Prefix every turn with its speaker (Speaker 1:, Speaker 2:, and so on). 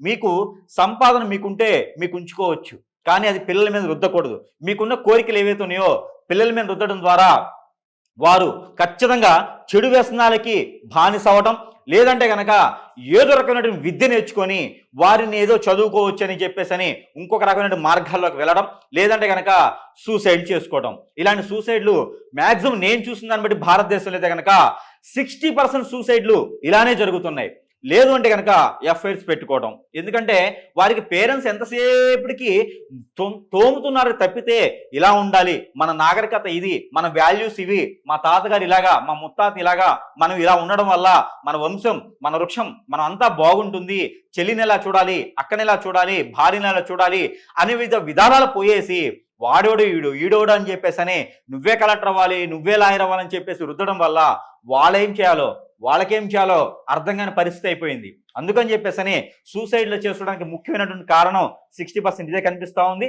Speaker 1: మీకు సంపాదన మీకుంటే మీకు ఉంచుకోవచ్చు. కానీ అది పిల్లల మీద రుద్దకూడదు. మీకున్న కోరికలు ఏవైతే ఉన్నాయో పిల్లల మీద రుద్దడం ద్వారా వారు ఖచ్చితంగా చెడు వ్యసనాలకి బానిస లేదంటే కనుక ఏదో రకమైనటువంటి విద్య నేర్చుకొని వారిని ఏదో చదువుకోవచ్చు అని చెప్పేసి అని ఇంకొక రకమైన మార్గాల్లోకి వెళ్ళడం లేదంటే కనుక సూసైడ్ చేసుకోవడం ఇలాంటి సూసైడ్లు మ్యాక్సిమం నేను చూసిన దాన్ని బట్టి భారతదేశంలో అయితే కనుక సిక్స్టీ పర్సెంట్ సూసైడ్లు ఇలానే జరుగుతున్నాయి. లేదు అంటే కనుక ఎఫ్ఐఆర్స్ పెట్టుకోవడం ఎందుకంటే వారికి పేరెంట్స్ ఎంతసేపటికి తోముతున్నారు తప్పితే ఇలా ఉండాలి. మన నాగరికత ఇది మన వాల్యూస్ ఇవి. మా తాతగారు ఇలాగా మా ముత్తాత ఇలాగా మనం ఇలా ఉండడం వల్ల మన వంశం మన వృక్షం మనం అంతా బాగుంటుంది. చెల్లిని ఎలా చూడాలి అక్కనెలా ఎలా చూడాలి భార్యని ఎలా చూడాలి అనే విధ విధానాలు పోయేసి వాడోడు ఈడు ఈడోడు అని చెప్పేసి అని నువ్వే కలెక్టర్ అవ్వాలి నువ్వే లాయర్ అవ్వాలని చెప్పేసి రుద్దడం వల్ల వాళ్ళేం చేయాలో వాళ్ళకేం చేయాలో అర్థం కాని పరిస్థితి అయిపోయింది. అందుకని చెప్పేసి అని సూసైడ్లో చేసుకోవడానికి ముఖ్యమైనటువంటి కారణం సిక్స్టీ పర్సెంట్ ఇదే కనిపిస్తూ ఉంది.